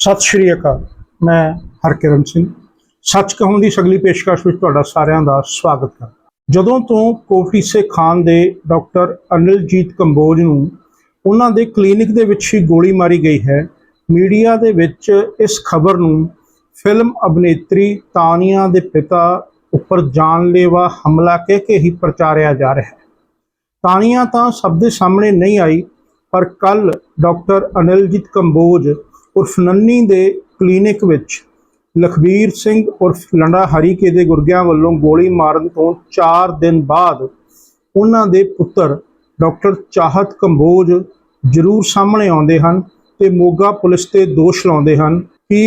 ਸਤਿ ਸ਼੍ਰੀ ਅਕਾਲ, ਮੈਂ ਹਰਕਿਰਨ ਸਿੰਘ। ਸੱਚ ਕਹੂੰ ਦੀ ਸਗਲੀ ਪੇਸ਼ਕਸ਼ ਵਿੱਚ ਤੁਹਾਡਾ ਸਾਰਿਆਂ ਦਾ ਸਵਾਗਤ ਕਰਦਾ ਜਦੋਂ ਤੋਂ ਕੋਫੀਸੇ ਖਾਨ ਦੇ ਡਾਕਟਰ ਅਨਿਲਜੀਤ ਕੰਬੋਜ ਨੂੰ ਉਹਨਾਂ ਦੇ ਕਲੀਨਿਕ ਦੇ ਵਿੱਚ ਹੀ ਗੋਲੀ ਮਾਰੀ ਗਈ ਹੈ, ਮੀਡੀਆ ਦੇ ਵਿੱਚ ਇਸ ਖਬਰ ਨੂੰ ਫਿਲਮ ਅਭਿਨੇਤਰੀ ਤਾਨੀਆ ਦੇ ਪਿਤਾ ਉੱਪਰ ਜਾਨਲੇਵਾ ਹਮਲਾ ਕਹਿ ਕੇ ਹੀ ਪ੍ਰਚਾਰਿਆ ਜਾ ਰਿਹਾ ਹੈ। ਤਾਨੀਆ ਤਾਂ ਸਭ ਦੇ ਸਾਹਮਣੇ ਨਹੀਂ ਆਈ, ਪਰ ਕੱਲ ਡਾਕਟਰ ਅਨਿਲਜੀਤ ਕੰਬੋਜ ਉਰਫ ਨੰਨੀ ਦੇ ਕਲੀਨਿਕ ਵਿੱਚ ਲਖਬੀਰ ਸਿੰਘ ਉਰਫ ਲੰਡਾ ਹਰੀਕੇ ਦੇ ਗੁਰਗਿਆਂ ਵੱਲੋਂ ਗੋਲੀ ਮਾਰਨ ਤੋਂ 4 ਦਿਨ ਬਾਅਦ ਉਹਨਾਂ ਦੇ ਪੁੱਤਰ ਡਾਕਟਰ ਚਾਹਤ ਕੰਬੋਜ ਜ਼ਰੂਰ ਸਾਹਮਣੇ ਆਉਂਦੇ ਹਨ ਤੇ ਮੋਗਾ ਪੁਲਿਸ ਤੇ ਦੋਸ਼ ਲਾਉਂਦੇ ਹਨ ਕਿ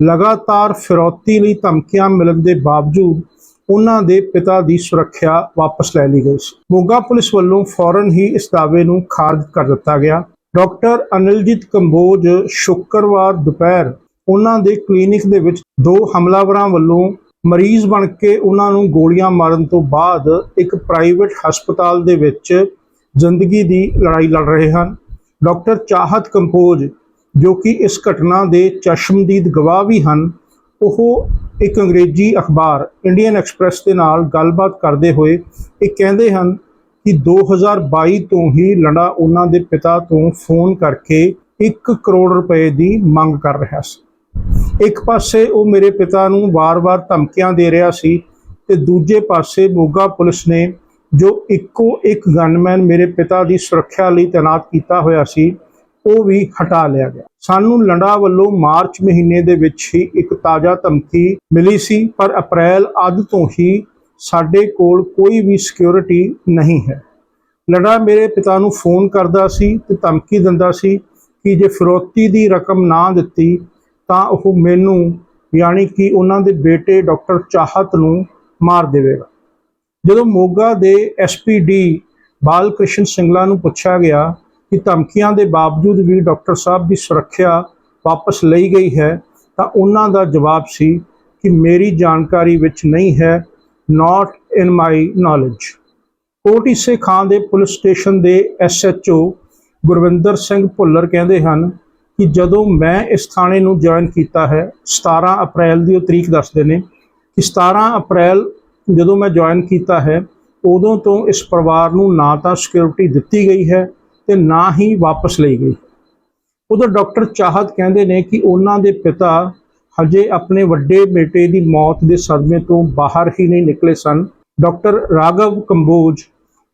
ਲਗਾਤਾਰ ਫਿਰੌਤੀ ਲਈ ਧਮਕੀਆਂ ਮਿਲਣ ਦੇ ਬਾਵਜੂਦ ਉਹਨਾਂ ਦੇ ਪਿਤਾ ਦੀ ਸੁਰੱਖਿਆ ਵਾਪਸ ਲੈ ਲਈ ਗਈ ਸੀ। ਮੋਗਾ ਪੁਲਿਸ ਵੱਲੋਂ ਫੌਰਨ ਹੀ ਇਸ ਦਾਅਵੇ ਨੂੰ ਖਾਰਜ ਕਰ ਦਿੱਤਾ ਗਿਆ ਡਾਕਟਰ ਅਨਿਲਜੀਤ ਕੰਬੋਜ ਸ਼ੁੱਕਰਵਾਰ ਦੁਪਹਿਰ ਉਹਨਾਂ ਦੇ ਕਲੀਨਿਕ ਦੇ ਵਿੱਚ ਦੋ ਹਮਲਾਵਰਾਂ ਵੱਲੋਂ ਮਰੀਜ਼ ਬਣ ਕੇ ਉਹਨਾਂ ਨੂੰ ਗੋਲੀਆਂ ਮਾਰਨ ਤੋਂ ਬਾਅਦ ਇੱਕ ਪ੍ਰਾਈਵੇਟ ਹਸਪਤਾਲ ਦੇ ਵਿੱਚ ਜ਼ਿੰਦਗੀ ਦੀ ਲੜਾਈ ਲੜ ਰਹੇ ਹਨ। ਡਾਕਟਰ ਚਾਹਤ ਕੰਬੋਜ ਜੋ ਕਿ ਇਸ ਘਟਨਾ ਦੇ ਚਸ਼ਮਦੀਦ ਗਵਾਹ ਵੀ ਹਨ, ਉਹ ਇੱਕ ਅੰਗਰੇਜ਼ੀ ਅਖਬਾਰ, ਇੰਡੀਅਨ ਐਕਸਪ੍ਰੈਸ ਦੇ ਨਾਲ ਗੱਲਬਾਤ ਕਰਦੇ ਹੋਏ ਇਹ ਕਹਿੰਦੇ ਹਨ ਕਿ 2022 ਤੋਂ ਹੀ ਲੰਡਾ ਉਹਨਾਂ ਦੇ ਪਿਤਾ ਤੋਂ ਫੋਨ ਕਰਕੇ 1 ਕਰੋੜ ਰੁਪਏ ਦੀ ਮੰਗ ਕਰ ਰਿਹਾ ਸੀ। ਇੱਕ ਪਾਸੇ ਉਹ ਮੇਰੇ ਪਿਤਾ ਨੂੰ ਵਾਰ-ਵਾਰ ਧਮਕੀਆਂ ਦੇ ਰਿਹਾ ਸੀ ਤੇ ਦੂਜੇ ਪਾਸੇ ਮੋਗਾ ਪੁਲਿਸ ਨੇ ਜੋ ਇੱਕੋ ਇੱਕ ਗਨਮੈਨ ਮੇਰੇ ਪਿਤਾ ਦੀ ਸੁਰੱਖਿਆ ਲਈ ਤਾਇਨਾਤ ਕੀਤਾ ਹੋਇਆ ਸੀ, ਉਹ ਵੀ ਹਟਾ ਲਿਆ ਗਿਆ। ਸਾਨੂੰ ਲੰਡਾ ਵੱਲੋਂ ਮਾਰਚ ਮਹੀਨੇ ਦੇ ਵਿੱਚ ਹੀ ਇੱਕ ਤਾਜ਼ਾ ਧਮਕੀ ਮਿਲੀ ਸੀ, ਪਰ ਅਪ੍ਰੈਲ ਅੱਧ ਤੋਂ ਹੀ ਸਾਡੇ ਕੋਲ ਕੋਈ ਵੀ ਸਿਕਿਉਰਿਟੀ ਨਹੀਂ ਹੈ। ਲੜਾ ਮੇਰੇ ਪਿਤਾ ਨੂੰ ਫੋਨ ਕਰਦਾ ਸੀ ਤੇ ਧਮਕੀ ਦਿੰਦਾ ਸੀ ਕਿ ਜੇ ਫਿਰੌਤੀ ਦੀ ਰਕਮ ਨਾ ਦਿੱਤੀ ਤਾਂ ਉਹ ਮੈਨੂੰ, ਯਾਨੀ ਕਿ ਉਹਨਾਂ ਦੇ ਬੇਟੇ ਡਾਕਟਰ ਚਾਹਤ ਨੂੰ ਮਾਰ ਦੇਵੇਗਾ। ਜਦੋਂ ਮੋਗਾ ਦੇ ਐਸਪੀਡੀ ਬਾਲਕ੍ਰਿਸ਼ਨ ਸਿੰਗਲਾ ਨੂੰ ਪੁੱਛਿਆ ਗਿਆ ਕਿ ਧਮਕੀਆਂ ਦੇ ਬਾਵਜੂਦ ਵੀ ਡਾਕਟਰ ਸਾਹਿਬ ਦੀ ਸੁਰੱਖਿਆ ਵਾਪਸ ਲਈ ਗਈ ਹੈ ਤਾਂ ਉਹਨਾਂ ਦਾ ਜਵਾਬ ਸੀ ਕਿ ਮੇਰੀ ਜਾਣਕਾਰੀ ਵਿੱਚ ਨਹੀਂ ਹੈ ਨਾਟ ਇਨ ਮਾਈ ਨॉलेज ਕੋਟੀਸੇ ਖਾਨ ਦੇ ਪੁਲਿਸ ਸਟੇਸ਼ਨ ਦੇ ਐਸਐਚਓ ਗੁਰਵਿੰਦਰ ਸਿੰਘ ਭੁੱਲਰ ਕਹਿੰਦੇ ਹਨ ਕਿ ਜਦੋਂ ਮੈਂ ਇਸ ਥਾਣੇ ਨੂੰ ਜੁਆਇਨ ਕੀਤਾ ਹੈ 17 ਅਪ੍ਰੈਲ ਦੀ ਉਹ ਤਰੀਕ ਦੱਸਦੇ ਨੇ ਕਿ 17 ਅਪ੍ਰੈਲ ਜਦੋਂ ਮੈਂ ਜੁਆਇਨ ਕੀਤਾ ਹੈ, ਉਦੋਂ ਤੋਂ ਇਸ ਪਰਿਵਾਰ ਨੂੰ ਨਾ ਤਾਂ ਸਿਕਿਉਰਿਟੀ ਦਿੱਤੀ ਗਈ ਹੈ ਤੇ ਨਾ ਹੀ ਵਾਪਸ ਲਈ ਗਈ। ਉਧਰ ਡਾਕਟਰ ਚਾਹਤ ਕਹਿੰਦੇ ਨੇ ਕਿ ਉਹਨਾਂ ਦੇ ਪਿਤਾ ਹਜੇ ਆਪਣੇ ਵੱਡੇ ਬੇਟੇ ਦੀ ਮੌਤ ਦੇ ਸਦਮੇ ਤੋਂ ਬਾਹਰ ਹੀ ਨਹੀਂ ਨਿਕਲੇ ਸਨ। ਡਾਕਟਰ ਰਾਘਵ ਕੰਬੋਜ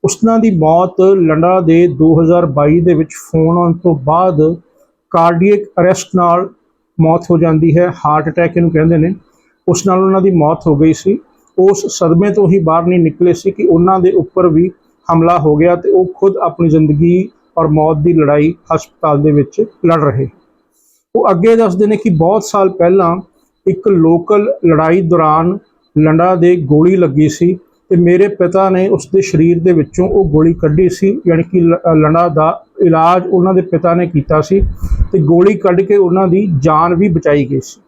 ਉਸਨਾਂ ਦੀ ਮੌਤ ਲੰਡਾ ਦੇ 2022 ਦੇ ਵਿੱਚ ਫੋਨ ਆਉਣ ਤੋਂ ਬਾਅਦ ਕਾਰਡੀਅਕ ਅਰੈਸਟ ਨਾਲ ਮੌਤ ਹੋ ਜਾਂਦੀ ਹੈ, ਹਾਰਟ ਅਟੈਕ ਇਹਨੂੰ ਕਹਿੰਦੇ ਨੇ। ਉਸ ਨਾਲ ਉਹਨਾਂ ਦੀ ਮੌਤ ਹੋ ਗਈ ਸੀ। ਉਸ ਸਦਮੇ ਤੋਂ ਹੀ ਬਾਹਰ ਨਹੀਂ ਨਿਕਲੇ ਸੀ ਕਿ ਉਹਨਾਂ ਦੇ ਉੱਪਰ ਵੀ ਹਮਲਾ ਹੋ ਗਿਆ ਤੇ ਉਹ ਖੁਦ ਆਪਣੀ ਜ਼ਿੰਦਗੀ ਔਰ ਮੌਤ ਦੀ ਲੜਾਈ ਹਸਪਤਾਲ ਦੇ ਵਿੱਚ ਲੜ ਰਹੇ। ਉਹ ਅੱਗੇ ਦੱਸਦੇ ਨੇ ਕਿ ਬਹੁਤ ਸਾਲ ਪਹਿਲਾਂ ਇੱਕ ਲੋਕਲ ਲੜਾਈ ਦੌਰਾਨ ਲੰਡਾ ਦੇ ਗੋਲੀ ਲੱਗੀ ਸੀ ਤੇ ਮੇਰੇ ਪਿਤਾ ਨੇ ਉਸ ਦੇ ਸਰੀਰ ਦੇ ਵਿੱਚੋਂ ਉਹ ਗੋਲੀ ਕੱਢੀ ਸੀ, ਯਾਨੀ ਕਿ ਲ- ਲੰਡਾ ਦਾ ਇਲਾਜ ਉਹਨਾਂ ਦੇ ਪਿਤਾ ਨੇ ਕੀਤਾ ਸੀ ਤੇ ਗੋਲੀ ਕੱਢ ਕੇ ਉਹਨਾਂ ਦੀ ਜਾਨ ਵੀ ਬਚਾਈ ਗਈ ਸੀ।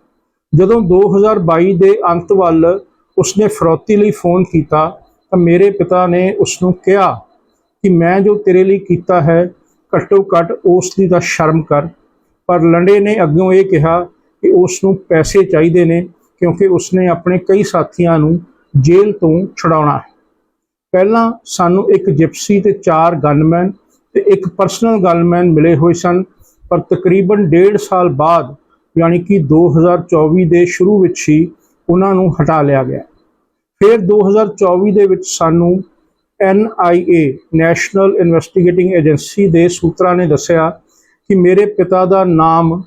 ਜਦੋਂ 2022 ਦੇ ਅੰਤ ਵੱਲ ਉਸਨੇ ਫਰੋਤੀ ਲਈ ਫੋਨ ਕੀਤਾ ਤਾਂ ਮੇਰੇ ਪਿਤਾ ਨੇ ਉਸ ਨੂੰ ਕਿਹਾ ਕਿ ਮੈਂ ਜੋ ਤੇਰੇ ਲਈ ਕੀਤਾ ਹੈ, ਘੱਟੋ ਘੱਟ ਉਸ ਦੀ ਤਾਂ ਸ਼ਰਮ ਕਰ। ਪਰ ਲੰਡੇ ਨੇ ਅੱਗੋਂ ਇਹ ਕਿਹਾ ਕਿ ਉਸ ਨੂੰ ਪੈਸੇ ਚਾਹੀਦੇ ਨੇ ਕਿਉਂਕਿ ਉਸਨੇ ਆਪਣੇ ਕਈ ਸਾਥੀਆਂ ਨੂੰ ਜੇਲ੍ਹ ਤੋਂ ਛੁਡਾਉਣਾ ਹੈ। ਪਹਿਲਾਂ ਸਾਨੂੰ ਇੱਕ ਜਿਪਸੀ ਤੇ ਚਾਰ ਗਨਮੈਨ ਤੇ ਇੱਕ ਪਰਸਨਲ ਗਨਮੈਨ ਮਿਲੇ ਹੋਏ ਸਨ, ਪਰ ਤਕਰੀਬਨ ਡੇਢ ਸਾਲ ਬਾਅਦ, ਯਾਨੀ ਕਿ 2024 ਦੇ ਸ਼ੁਰੂ ਵਿੱਚ ਹੀ ਉਹਨਾਂ ਨੂੰ ਹਟਾ ਲਿਆ ਗਿਆ। ਫਿਰ 2024 ਦੇ ਵਿੱਚ ਸਾਨੂੰ NIA ਨੈਸ਼ਨਲ ਇਨਵੈਸਟੀਗੇਟਿੰਗ ਏਜੰਸੀ ਦੇ ਸੂਤਰਾਂ ਨੇ ਦੱਸਿਆ ਕਿ ਮੇਰੇ ਪਿਤਾ ਦਾ ਨਾਮ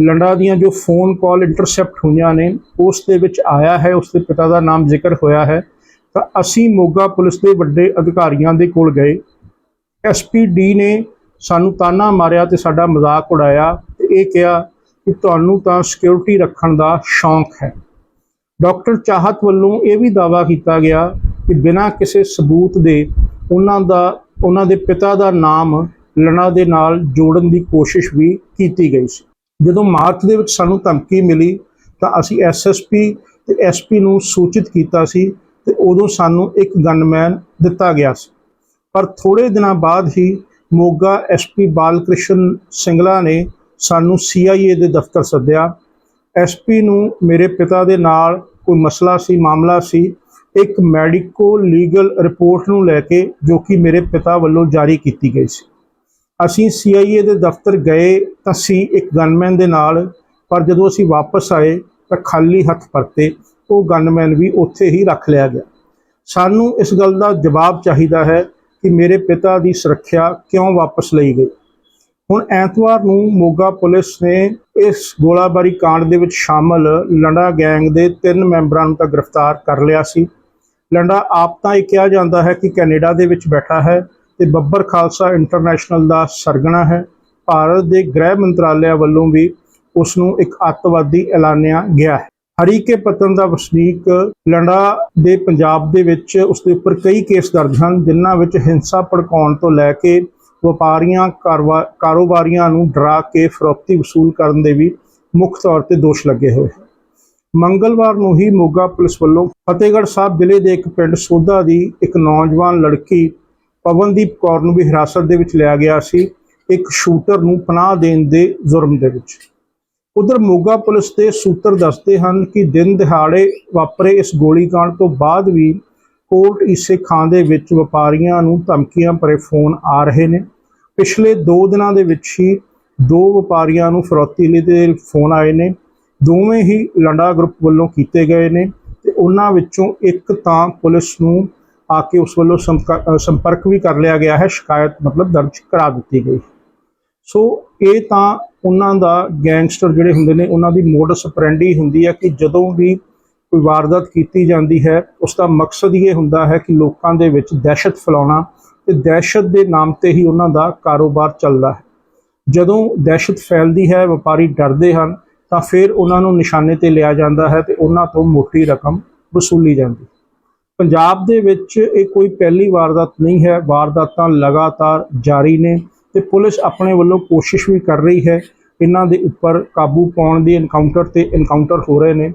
ਲੰਡਾ ਦੀਆਂ ਜੋ ਫੋਨ ਕਾਲ ਇੰਟਰਸੈਪਟ ਹੋਈਆਂ ਨੇ, ਉਸ ਦੇ ਵਿੱਚ ਆਇਆ ਹੈ, ਉਸ ਦੇ ਪਿਤਾ ਦਾ ਨਾਮ ਜ਼ਿਕਰ ਹੋਇਆ ਹੈ। ਤਾਂ ਅਸੀਂ ਮੋਗਾ ਪੁਲਿਸ ਦੇ ਵੱਡੇ ਅਧਿਕਾਰੀਆਂ ਦੇ ਕੋਲ ਗਏ। ਐਸਪੀਡੀ ਨੇ ਸਾਨੂੰ ਤਾਨਾ ਮਾਰਿਆ ਤੇ ਸਾਡਾ ਮਜ਼ਾਕ ਉਡਾਇਆ ਤੇ ਇਹ ਕਿਹਾ ਕਿ ਤੁਹਾਨੂੰ ਤਾਂ ਸਿਕਿਉਰਿਟੀ ਰੱਖਣ ਦਾ ਸ਼ੌਂਕ ਹੈ। ਡਾਕਟਰ ਚਾਹਤ ਵੱਲੋਂ ਇਹ ਵੀ ਦਾਅਵਾ ਕੀਤਾ ਗਿਆ ਕਿ ਬਿਨਾਂ ਕਿਸੇ ਸਬੂਤ ਦੇ ਉਹਨਾਂ ਦਾ, ਉਹਨਾਂ ਦੇ ਪਿਤਾ ਦਾ ਨਾਮ ਲੜਾਂ ਦੇ ਨਾਲ ਜੋੜਨ ਦੀ ਕੋਸ਼ਿਸ਼ ਵੀ ਕੀਤੀ ਗਈ ਸੀ। ਜਦੋਂ ਮਾਰਚ ਦੇ ਵਿੱਚ ਸਾਨੂੰ ਧਮਕੀ ਮਿਲੀ ਤਾਂ ਅਸੀਂ ਐਸਐਸਪੀ ਤੇ ਐਸਪੀ ਨੂੰ ਸੂਚਿਤ ਕੀਤਾ ਸੀ ਤੇ ਉਦੋਂ ਸਾਨੂੰ ਇੱਕ ਗਨਮੈਨ ਦਿੱਤਾ ਗਿਆ ਸੀ। ਪਰ ਥੋੜੇ ਦਿਨਾਂ ਬਾਅਦ ਹੀ ਮੋਗਾ ਐਸਪੀ ਬਾਲਕ੍ਰਿਸ਼ਨ ਸਿੰਗਲਾ ਨੇ ਸਾਨੂੰ CIA ਦੇ ਦਫ਼ਤਰ ਸੱਦਿਆ। ਐਸਪੀ ਨੂੰ ਮੇਰੇ ਪਿਤਾ ਦੇ ਨਾਲ ਕੋਈ ਮਸਲਾ ਸੀ, ਮਾਮਲਾ ਸੀ, ਇੱਕ ਮੈਡੀਕੋ ਲੀਗਲ ਰਿਪੋਰਟ ਨੂੰ ਲੈ ਕੇ ਜੋ ਕਿ ਮੇਰੇ ਪਿਤਾ ਵੱਲੋਂ ਜਾਰੀ ਕੀਤੀ ਗਈ ਸੀ। ਅਸੀਂ CIA ਦੇ ਦਫ਼ਤਰ ਗਏ ਤਾਂ ਸੀ ਇੱਕ ਗਨਮੈਨ ਦੇ ਨਾਲ, ਪਰ ਜਦੋਂ ਅਸੀਂ ਵਾਪਸ ਆਏ ਤਾਂ ਖਾਲੀ ਹੱਥ ਪਰਤੇ, ਉਹ ਗਨਮੈਨ ਵੀ ਉੱਥੇ ਹੀ ਰੱਖ ਲਿਆ ਗਿਆ। ਸਾਨੂੰ ਇਸ ਗੱਲ ਦਾ ਜਵਾਬ ਚਾਹੀਦਾ ਹੈ ਕਿ ਮੇਰੇ ਪਿਤਾ ਦੀ ਸੁਰੱਖਿਆ ਕਿਉਂ ਵਾਪਸ ਲਈ ਗਈ। ਹੁਣ ਐਤਵਾਰ ਨੂੰ ਮੋਗਾ ਪੁਲਿਸ ਨੇ ਇਸ ਗੋਲਾਬਾਰੀ ਕਾਂਡ ਦੇ ਵਿੱਚ ਸ਼ਾਮਲ ਲੰਡਾ ਗੈਂਗ ਦੇ ਤਿੰਨ ਮੈਂਬਰਾਂ ਨੂੰ ਤਾਂ ਗ੍ਰਿਫਤਾਰ ਕਰ ਲਿਆ ਸੀ। ਲੰਡਾ ਆਪ ਤਾਂ ਇਹ ਕਿਹਾ ਜਾਂਦਾ ਹੈ ਕਿ ਕੈਨੇਡਾ ਦੇ ਵਿੱਚ ਬੈਠਾ ਹੈ। ਤੇ ਬੱਬਰ ਖਾਲਸਾ ਇੰਟਰਨੈਸ਼ਨਲ ਦਾ ਸਰਗਣਾ ਹੈ। ਭਾਰਤ ਦੇ ਗ੍ਰਹਿ ਮੰਤਰਾਲਿਆ ਵੱਲੋਂ ਵੀ ਉਸ ਨੂੰ ਇੱਕ ਅੱਤਵਾਦੀ ਐਲਾਨਿਆ ਗਿਆ ਹੈ। ਹਰੀਕੇ ਪਤਨ ਦਾ ਵਸਨੀਕ ਲੰਡਾ ਦੇ ਪੰਜਾਬ ਦੇ ਵਿੱਚ ਉਸ ਦੇ ਉੱਪਰ ਕਈ ਕੇਸ ਦਰਜ ਹਨ, ਜਿਨ੍ਹਾਂ ਵਿੱਚ ਹਿੰਸਾ ਭੜਕਾਉਣ ਤੋਂ ਲੈ ਕੇ ਵਪਾਰੀਆਂ, ਕਾਰਵਾ- ਕਾਰੋਬਾਰੀਆਂ ਨੂੰ ਡਰਾ ਕੇ ਫਰੋਤੀ ਵਸੂਲ ਕਰਨ ਦੇ ਵੀ ਮੁੱਖ ਤੌਰ ਤੇ ਦੋਸ਼ ਲੱਗੇ ਹੋਏ ਹਨ। ਮੰਗਲਵਾਰ ਨੂੰ ਹੀ ਮੋਗਾ ਪੁਲਿਸ ਵੱਲੋਂ ਫਤਿਹਗੜ੍ਹ ਸਾਹਿਬ ਜ਼ਿਲ੍ਹੇ ਦੇ ਇੱਕ ਪਿੰਡ ਸੋਧਾ ਦੀ ਇੱਕ ਨੌਜਵਾਨ ਲੜਕੀ ਪਵਨਦੀਪ ਕੌਰ ਨੂੰ ਵੀ ਹਿਰਾਸਤ ਦੇ ਵਿੱਚ ਲਿਆ ਗਿਆ ਸੀ ਇੱਕ ਸ਼ੂਟਰ ਨੂੰ ਪਨਾਹ ਦੇਣ ਦੇ ਜੁਰਮ ਦੇ ਵਿੱਚ। ਉਧਰ ਮੋਗਾ ਪੁਲਿਸ ਦੇ ਸੂਤਰ ਦੱਸਦੇ ਹਨ ਕਿ ਦਿਨ ਦਿਹਾੜੇ ਵਾਪਰੇ ਇਸ ਗੋਲੀकांड ਤੋਂ ਬਾਅਦ ਵੀ ਕੋਟ ਈਸੇ ਖਾਂ ਦੇ ਵਿੱਚ ਵਪਾਰੀਆਂ ਨੂੰ ਧਮਕੀਆਂ ਭਰੇ ਫੋਨ ਆ ਰਹੇ ਨੇ। ਪਿਛਲੇ 2 ਦਿਨਾਂ ਦੇ ਵਿੱਚ ਹੀ ਦੋ ਵਪਾਰੀਆਂ ਨੂੰ ਫਰੋਤੀ ਲਈ ਦੇ ਫੋਨ ਆਏ ਨੇ। ਦੋਵੇਂ ਹੀ ਲੰਡਾ ਗਰੁੱਪ ਵੱਲੋਂ ਕੀਤੇ ਗਏ ਨੇ ਤੇ ਉਹਨਾਂ ਵਿੱਚੋਂ ਇੱਕ ਤਾਂ ਪੁਲਿਸ ਨੂੰ ਆ ਕੇ ਉਸ ਵੱਲੋਂ ਸੰਪਕ- ਸੰਪਰਕ ਵੀ ਕਰ ਲਿਆ ਗਿਆ ਹੈ, ਸ਼ਿਕਾਇਤ ਮਤਲਬ ਦਰਜ ਕਰਾ ਦਿੱਤੀ ਗਈ। ਸੋ ਇਹ ਤਾਂ ਉਹਨਾਂ ਦਾ ਗੈਂਗਸਟਰ ਜਿਹੜੇ ਹੁੰਦੇ ਨੇ, ਉਹਨਾਂ ਦੀ ਮੋਡਸ ਆਪਰੈਂਡੀ ਹੁੰਦੀ ਹੈ ਕਿ ਜਦੋਂ ਵੀ ਕੋਈ ਵਾਰਦਾਤ ਕੀਤੀ ਜਾਂਦੀ ਹੈ, ਉਸ ਦਾ ਮਕਸਦ ਇਹ ਹੁੰਦਾ ਹੈ ਕਿ ਲੋਕਾਂ ਦੇ ਵਿੱਚ ਦਹਿਸ਼ਤ ਫੈਲਾਉਣਾ ਤੇ ਦਹਿਸ਼ਤ ਦੇ ਨਾਮ ਤੇ ਹੀ ਉਹਨਾਂ ਦਾ ਕਾਰੋਬਾਰ ਚੱਲਦਾ ਹੈ। ਜਦੋਂ ਦਹਿਸ਼ਤ ਫੈਲਦੀ ਹੈ, ਵਪਾਰੀ ਡਰਦੇ ਹਨ, ਤਾਂ ਫਿਰ ਉਹਨਾਂ ਨੂੰ ਨਿਸ਼ਾਨੇ ਤੇ ਲਿਆ ਜਾਂਦਾ ਹੈ ਤੇ ਉਹਨਾਂ ਤੋਂ ਮੋਟੀ ਰਕਮ ਵਸੂਲੀ ਜਾਂਦੀ ਹੈ। ਪੰਜਾਬ ਦੇ ਵਿੱਚ ਇਹ ਕੋਈ ਪਹਿਲੀ ਵਾਰਦਾਤ ਨਹੀਂ ਹੈ। ਵਾਰਦਾਤਾਂ ਲਗਾਤਾਰ ਜਾਰੀ ਨੇ ਤੇ ਪੁਲਿਸ ਆਪਣੇ ਵੱਲੋਂ ਕੋਸ਼ਿਸ਼ ਵੀ ਕਰ ਰਹੀ ਹੈ। ਇਹਨਾਂ ਦੇ ਉੱਪਰ ਕਾਬੂ ਪਾਉਣ ਦੀ ਐਨਕਾਊਂਟਰ ਤੇ ਐਨਕਾਊਂਟਰ ਹੋ ਰਹੇ ਨੇ।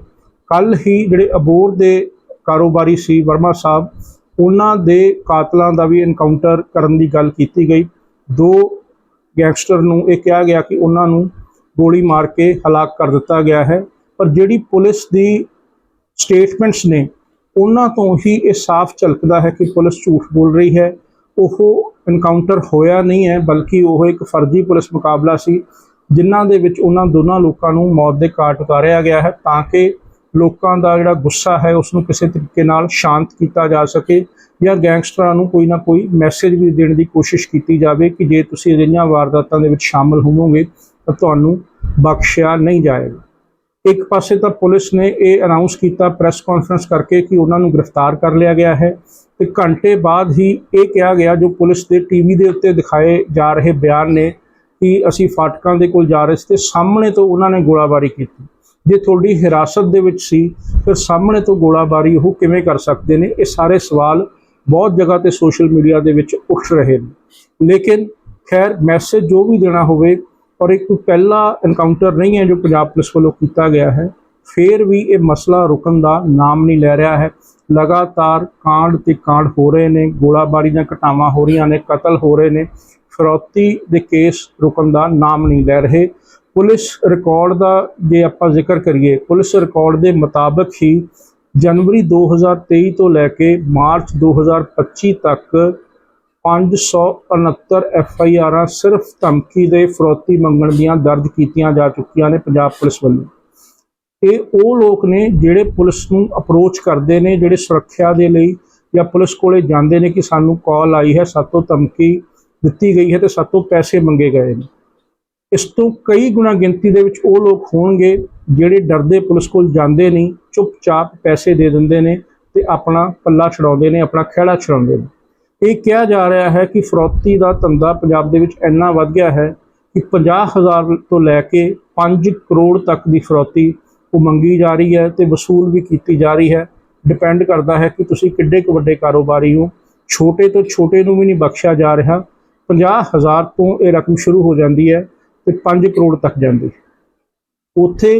ਕੱਲ ਹੀ ਜਿਹੜੇ ਅਬੋਰ ਦੇ ਕਾਰੋਬਾਰੀ ਸੀ ਵਰਮਾ ਸਾਹਿਬ, ਉਹਨਾਂ ਦੇ ਕਾਤਲਾਂ ਦਾ ਵੀ ਐਨਕਾਊਂਟਰ ਕਰਨ ਦੀ ਗੱਲ ਕੀਤੀ ਗਈ। ਦੋ ਗੈਂਗਸਟਰ ਨੂੰ ਇਹ ਕਿਹਾ ਗਿਆ ਕਿ ਉਹਨਾਂ ਨੂੰ ਗੋਲੀ ਮਾਰ ਕੇ ਹਲਾਕ ਕਰ ਦਿੱਤਾ ਗਿਆ ਹੈ। ਪਰ ਜਿਹੜੀ ਪੁਲਿਸ ਦੀ ਸਟੇਟਮੈਂਟਸ ਨੇ ਉਹਨਾਂ ਤੋਂ ਹੀ ਇਹ ਸਾਫ਼ ਝਲਕਦਾ ਹੈ ਕਿ ਪੁਲਿਸ ਝੂਠ ਬੋਲ ਰਹੀ ਹੈ। ਉਹ ਇਨਕਾਊਂਟਰ ਹੋਇਆ ਨਹੀਂ ਹੈ, ਬਲਕਿ ਉਹ ਇੱਕ ਫਰਜ਼ੀ ਪੁਲਿਸ ਮੁਕਾਬਲਾ ਸੀ, ਜਿਨ੍ਹਾਂ ਦੇ ਵਿੱਚ ਉਹਨਾਂ ਦੋਨਾਂ ਲੋਕਾਂ ਨੂੰ ਮੌਤ ਦੇ ਘਾਟ ਉਤਾਰਿਆ ਗਿਆ ਹੈ, ਤਾਂ ਕਿ ਲੋਕਾਂ ਦਾ ਜਿਹੜਾ ਗੁੱਸਾ ਹੈ ਉਸ ਨੂੰ ਕਿਸੇ ਤਰੀਕੇ ਨਾਲ ਸ਼ਾਂਤ ਕੀਤਾ ਜਾ ਸਕੇ ਜਾਂ ਗੈਂਗਸਟਰਾਂ ਨੂੰ ਕੋਈ ਨਾ ਕੋਈ ਮੈਸੇਜ ਵੀ ਦੇਣ ਦੀ ਕੋਸ਼ਿਸ਼ ਕੀਤੀ ਜਾਵੇ ਕਿ ਜੇ ਤੁਸੀਂ ਅਜਿਹੀਆਂ ਵਾਰਦਾਤਾਂ ਦੇ ਵਿੱਚ ਸ਼ਾਮਲ ਹੋਵੋਗੇ, ਤਾਂ ਤੁਹਾਨੂੰ ਬਖਸ਼ਿਆ ਨਹੀਂ ਜਾਏਗਾ। ਇੱਕ ਪਾਸੇ ਤਾਂ ਪੁਲਿਸ ਨੇ ਇਹ ਅਨਾਉਂਸ ਕੀਤਾ ਪ੍ਰੈਸ ਕਾਨਫਰੰਸ ਕਰਕੇ ਕਿ ਉਹਨਾਂ ਨੂੰ ਗ੍ਰਿਫਤਾਰ ਕਰ ਲਿਆ ਗਿਆ ਹੈ ਤੇ ਘੰਟੇ ਬਾਅਦ ਹੀ ਇਹ ਕਿਹਾ ਗਿਆ ਜੋ ਪੁਲਿਸ ਦੇ ਟੀਵੀ ਦੇ ਉੱਤੇ ਦਿਖਾਏ ਜਾ ਰਹੇ ਬਿਆਨ ਨੇ ਕਿ ਅਸੀਂ ਫਾਟਕਾਂ ਦੇ ਕੋਲ ਜਾ ਰਹੇ ਸੀ ਤੇ ਸਾਹਮਣੇ ਤੋਂ ਉਹਨਾਂ ਨੇ ਗੋਲਾਬਾਰੀ ਕੀਤੀ। ਜੇ ਤੁਹਾਡੀ ਹਿਰਾਸਤ ਦੇ ਵਿੱਚ ਸੀ, ਫਿਰ ਸਾਹਮਣੇ ਤੋਂ ਗੋਲਾਬਾਰੀ ਉਹ ਕਿਵੇਂ ਕਰ ਸਕਦੇ ਨੇ? ਇਹ ਸਾਰੇ ਸਵਾਲ ਬਹੁਤ ਜਗ੍ਹਾ ਤੇ ਸੋਸ਼ਲ ਮੀਡੀਆ ਦੇ ਵਿੱਚ ਉੱਠ ਰਹੇ ਨੇ। ਲੇਕਿਨ ਖੈਰ ਮੈਸੇਜ ਜੋ ਵੀ ਦੇਣਾ ਹੋਵੇ ਔਰ ਇੱਕ ਪਹਿਲਾ ਐਨਕਾਊਂਟਰ ਨਹੀਂ ਹੈ ਜੋ ਪੰਜਾਬ ਪੁਲਿਸ ਵੱਲੋਂ ਕੀਤਾ ਗਿਆ ਹੈ। ਫਿਰ ਵੀ ਇਹ ਮਸਲਾ ਰੁਕਣ ਦਾ ਨਾਮ ਨਹੀਂ ਲੈ ਰਿਹਾ ਹੈ। ਲਗਾਤਾਰ ਕਾਂਡ ਤੇ ਕਾਂਡ ਹੋ ਰਹੇ ਨੇ, ਗੋਲਾਬਾਰੀ ਦੀਆਂ ਘਟਨਾਵਾਂ ਹੋ ਰਹੀਆਂ ਨੇ, ਕਤਲ ਹੋ ਰਹੇ ਨੇ। ਫਰੌਤੀ ਦੇ ਕੇਸ ਰੁਕਣ ਦਾ ਨਾਮ ਨਹੀਂ ਲੈ ਰਹੇ। ਪੁਲਿਸ ਰਿਕਾਰਡ ਦਾ ਜੇ ਆਪਾਂ ਜ਼ਿਕਰ ਕਰੀਏ, ਪੁਲਿਸ ਰਿਕਾਰਡ ਦੇ ਮੁਤਾਬਕ ਹੀ ਜਨਵਰੀ 2023 ਤੋਂ ਲੈ ਕੇ ਮਾਰਚ 2025 ਤੱਕ 569 ਐਫ ਆਈ ਆਰਾਂ ਸਿਰਫ ਧਮਕੀ ਦੇ ਫਰੋਤੀ ਮੰਗਣ ਦੀਆਂ ਦਰਜ ਕੀਤੀਆਂ ਜਾ ਚੁੱਕੀਆਂ ਨੇ ਪੰਜਾਬ ਪੁਲਿਸ ਵੱਲੋਂ। ਇਹ ਉਹ ਲੋਕ ਨੇ ਜਿਹੜੇ ਪੁਲਿਸ ਨੂੰ ਅਪਰੋਚ ਕਰਦੇ ਨੇ, ਜਿਹੜੇ ਸੁਰੱਖਿਆ ਦੇ ਲਈ ਜਾਂ ਪੁਲਿਸ ਕੋਲੇ ਜਾਂਦੇ ਨੇ ਕਿ ਸਾਨੂੰ ਕਾਲ ਆਈ ਹੈ, ਸਾਤੋਂ ਧਮਕੀ ਦਿੱਤੀ ਗਈ ਹੈ ਤੇ ਸਾਤੋਂ ਪੈਸੇ ਮੰਗੇ ਗਏ ਨੇ। ਇਸ ਤੋਂ ਕਈ ਗੁਣਾ ਗਿਣਤੀ ਦੇ ਵਿੱਚ ਉਹ ਲੋਕ ਹੋਣਗੇ ਜਿਹੜੇ ਡਰਦੇ ਪੁਲਿਸ ਕੋਲ ਜਾਂਦੇ ਨਹੀਂ, ਚੁੱਪਚਾਪ ਪੈਸੇ ਦੇ ਦਿੰਦੇ ਨੇ ਤੇ ਆਪਣਾ ਪੱਲਾ ਛਡਾਉਂਦੇ ਨੇ, ਆਪਣਾ ਖਹਿੜਾ ਛਡਾਉਂਦੇ ਨੇ। ਇਹ ਕਿਹਾ ਜਾ ਰਿਹਾ ਹੈ ਕਿ ਫਰੋਤੀ ਦਾ ਧੰਦਾ ਪੰਜਾਬ ਦੇ ਵਿੱਚ ਇੰਨਾ ਵੱਧ ਗਿਆ ਹੈ ਕਿ 50000 ਤੋਂ ਲੈ ਕੇ 5 ਕਰੋੜ ਤੱਕ ਦੀ ਫਰੋਤੀ ਉਹ ਮੰਗੀ ਜਾ ਰਹੀ ਹੈ ਤੇ ਵਸੂਲ ਵੀ ਕੀਤੀ ਜਾ ਰਹੀ ਹੈ। ਡਿਪੈਂਡ ਕਰਦਾ ਹੈ ਕਿ ਤੁਸੀਂ ਕਿੱਡੇ ਕੁ ਵੱਡੇ ਕਾਰੋਬਾਰੀ ਹੋ। ਛੋਟੇ ਤੋਂ ਛੋਟੇ ਨੂੰ ਵੀ ਨਹੀਂ ਬਖਸ਼ਿਆ ਜਾ ਰਿਹਾ। 50000 ਤੋਂ ਇਹ ਰਕਮ ਸ਼ੁਰੂ ਹੋ ਜਾਂਦੀ ਹੈ ਤੇ 5 ਕਰੋੜ ਤੱਕ ਜਾਂਦੀ ਉੱਥੇ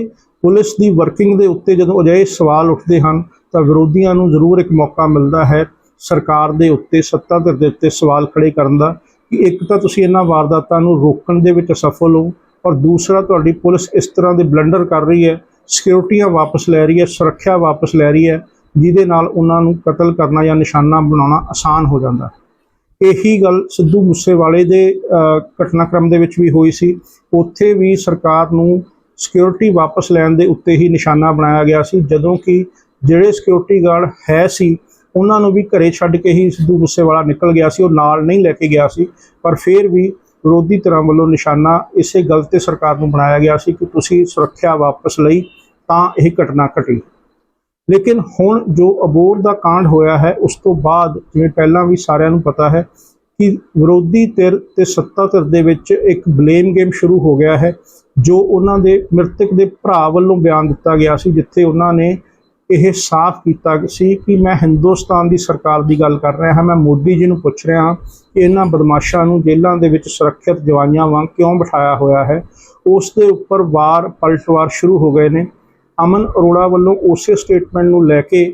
ਪੁਲਿਸ ਦੀ ਵਰਕਿੰਗ ਦੇ ਉੱਤੇ ਜਦੋਂ ਅਜਿਹੇ ਸਵਾਲ ਉੱਠਦੇ ਹਨ ਤਾਂ ਵਿਰੋਧੀਆਂ ਨੂੰ ਜ਼ਰੂਰ ਇੱਕ ਮੌਕਾ ਮਿਲਦਾ ਹੈ ਸਰਕਾਰ ਦੇ ਉੱਤੇ, ਸੱਤਾ ਧਿਰ ਦੇ ਉੱਤੇ ਸਵਾਲ ਖੜੇ ਕਰਨ ਦਾ ਕਿ ਇੱਕ ਤਾਂ ਤੁਸੀਂ ਇਹਨਾਂ ਵਾਰਦਾਤਾਂ ਨੂੰ ਰੋਕਣ ਦੇ ਵਿੱਚ ਅਸਫਲ ਹੋ ਔਰ ਦੂਸਰਾ ਤੁਹਾਡੀ ਪੁਲਿਸ ਇਸ ਤਰ੍ਹਾਂ ਦੇ ਬਲੰਡਰ ਕਰ ਰਹੀ ਹੈ, ਸਿਕਿਉਰਟੀਆਂ ਵਾਪਸ ਲੈ ਰਹੀ ਹੈ, ਸੁਰੱਖਿਆ ਵਾਪਸ ਲੈ ਰਹੀ ਹੈ, ਜਿਹਦੇ ਨਾਲ ਉਹਨਾਂ ਨੂੰ ਕਤਲ ਕਰਨਾ ਜਾਂ ਨਿਸ਼ਾਨਾ ਬਣਾਉਣਾ ਆਸਾਨ ਹੋ ਜਾਂਦਾ। ਹੈ ਇਹੀ ਗੱਲ ਸਿੱਧੂ ਮੂਸੇਵਾਲੇ ਦੇ ਘਟਨਾਕ੍ਰਮ ਦੇ ਵਿੱਚ ਵੀ ਹੋਈ ਸੀ। ਉੱਥੇ ਵੀ ਸਰਕਾਰ ਨੂੰ ਸਿਕਿਉਰਿਟੀ ਵਾਪਸ ਲੈਣ ਦੇ ਉੱਤੇ ਹੀ ਨਿਸ਼ਾਨਾ ਬਣਾਇਆ ਗਿਆ ਸੀ, ਜਦੋਂ ਕਿ ਜਿਹੜੇ ਸਿਕਿਉਰਿਟੀ ਗਾਰਡ ਹੈ ਸੀ ਉਹਨਾਂ ਨੂੰ ਵੀ ਘਰੇ ਛੱਡ ਕੇ ਹੀ ਸਿੱਧੂ ਮੂਸੇਵਾਲਾ ਨਿਕਲ ਗਿਆ ਸੀ, ਉਹ ਨਾਲ ਨਹੀਂ ਲੈ ਕੇ ਗਿਆ ਸੀ, ਪਰ ਫਿਰ ਵੀ ਵਿਰੋਧੀ ਧਿਰਾਂ ਵੱਲੋਂ ਨਿਸ਼ਾਨਾ ਇਸੇ ਗੱਲ ਤੇ ਸਰਕਾਰ ਨੂੰ ਬਣਾਇਆ ਗਿਆ ਸੀ ਕਿ ਤੁਸੀਂ ਸੁਰੱਖਿਆ ਵਾਪਸ ਲਈ ਤਾਂ ਇਹ ਘਟਨਾ ਘਟੀ। ਲੇਕਿਨ ਹੁਣ ਜੋ ਅਬੋਰ ਦਾ ਕਾਂਡ ਹੋਇਆ ਹੈ, ਉਸ ਤੋਂ ਬਾਅਦ ਜਿਵੇਂ ਪਹਿਲਾਂ ਵੀ ਸਾਰਿਆਂ ਨੂੰ ਪਤਾ ਹੈ ਕਿ ਵਿਰੋਧੀ ਧਿਰ ਤੇ ਸੱਤਾ ਧਿਰ ਦੇ ਵਿੱਚ ਇੱਕ ਬਲੇਮ ਗੇਮ ਸ਼ੁਰੂ ਹੋ ਗਿਆ ਹੈ, ਜੋ ਉਹਨਾਂ ਦੇ ਮ੍ਰਿਤਕ ਦੇ ਭਰਾ ਵੱਲੋਂ ਬਿਆਨ ਦਿੱਤਾ ਗਿਆ ਸੀ, ਜਿੱਥੇ ਉਹਨਾਂ ਨੇ ਇਹ ਸਾਫ਼ ਕੀਤਾ ਸੀ ਕਿ ਮੈਂ ਹਿੰਦੁਸਤਾਨ ਦੀ ਸਰਕਾਰ ਦੀ ਗੱਲ ਕਰ ਰਿਹਾ ਹਾਂ। ਮੈਂ ਮੋਦੀ ਜੀ ਨੂੰ ਪੁੱਛ ਰਿਹਾ ਹਾਂ ਕਿ ਇਹਨਾਂ ਬਦਮਾਸ਼ਾਂ ਨੂੰ ਜੇਲ੍ਹਾਂ ਦੇ ਵਿੱਚ ਸੁਰੱਖਿਅਤ ਜਵਾਈਆਂ ਵਾਂਗ ਕਿਉਂ ਬਿਠਾਇਆ ਹੋਇਆ ਹੈ? ਉਸ ਦੇ ਉੱਪਰ ਵਾਰ ਪਲਟਵਾਰ ਸ਼ੁਰੂ ਹੋ ਗਏ ਨੇ। ਅਮਨ ਅਰੋੜਾ ਵੱਲੋਂ ਉਸੇ ਸਟੇਟਮੈਂਟ ਨੂੰ ਲੈ ਕੇ